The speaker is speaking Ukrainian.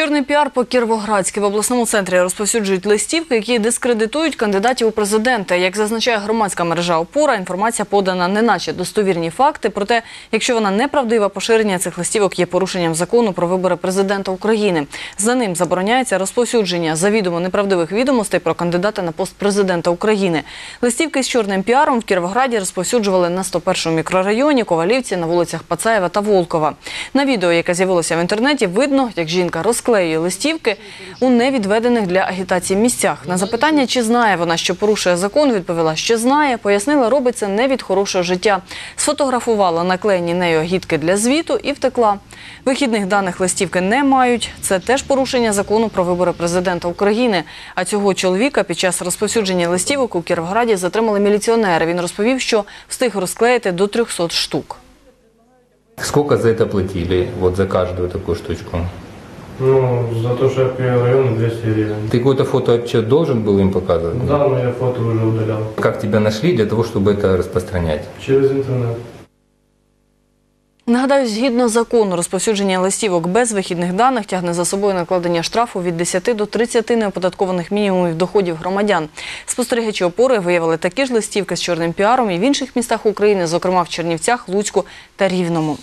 Чорний піар по Кіровоградськи в обласному центрі розповсюджують листівки, які дискредитують кандидатів у президенти. Як зазначає громадська мережа опора, інформація подана не наче достовірні факти. Проте, якщо вона неправдива, поширення цих листівок є порушенням закону про вибори президента України. За ним забороняється розповсюдження завідомо неправдивих відомостей про кандидата на пост президента України. Листівки з чорним піаром в Кіровограді розповсюджували на 101-му мікрорайоні, Ковалівці, на вулицях Пацаєва та Волкова. На відео, яке з'явилося в інтернеті, видно, як жінка розклеює листівки у невідведених для агітації місцях. На запитання, чи знає вона, що порушує закон, відповіла, що знає. Пояснила, робить це не від хорошого життя. Сфотографувала наклеєні нею агітки для звіту і втекла. Вихідних даних листівки не мають. Це теж порушення закону про вибори президента України. А цього чоловіка під час розповсюдження листівок у Кіровограді затримали міліціонери. Він розповів, що встиг розклеїти до 300 штук. Сколько за это платили, вот за каждую такую штучку? Ну, за то, что я первый район 200 гривен. Ты какое-то фото вообще должен был им показывать? Да, но я фото уже удалял. Как тебя нашли для того, чтобы это распространять? Через интернет. Нагадаю, згідно закону, розповсюдження листівок без вихідних даних тягне за собою накладення штрафу від 10 до 30 неоподаткованих мінімумів доходів громадян. Спостерігачі опори виявили такі ж листівки з чорним піаром і в інших містах України, зокрема в Чернівцях, Луцьку та Рівному.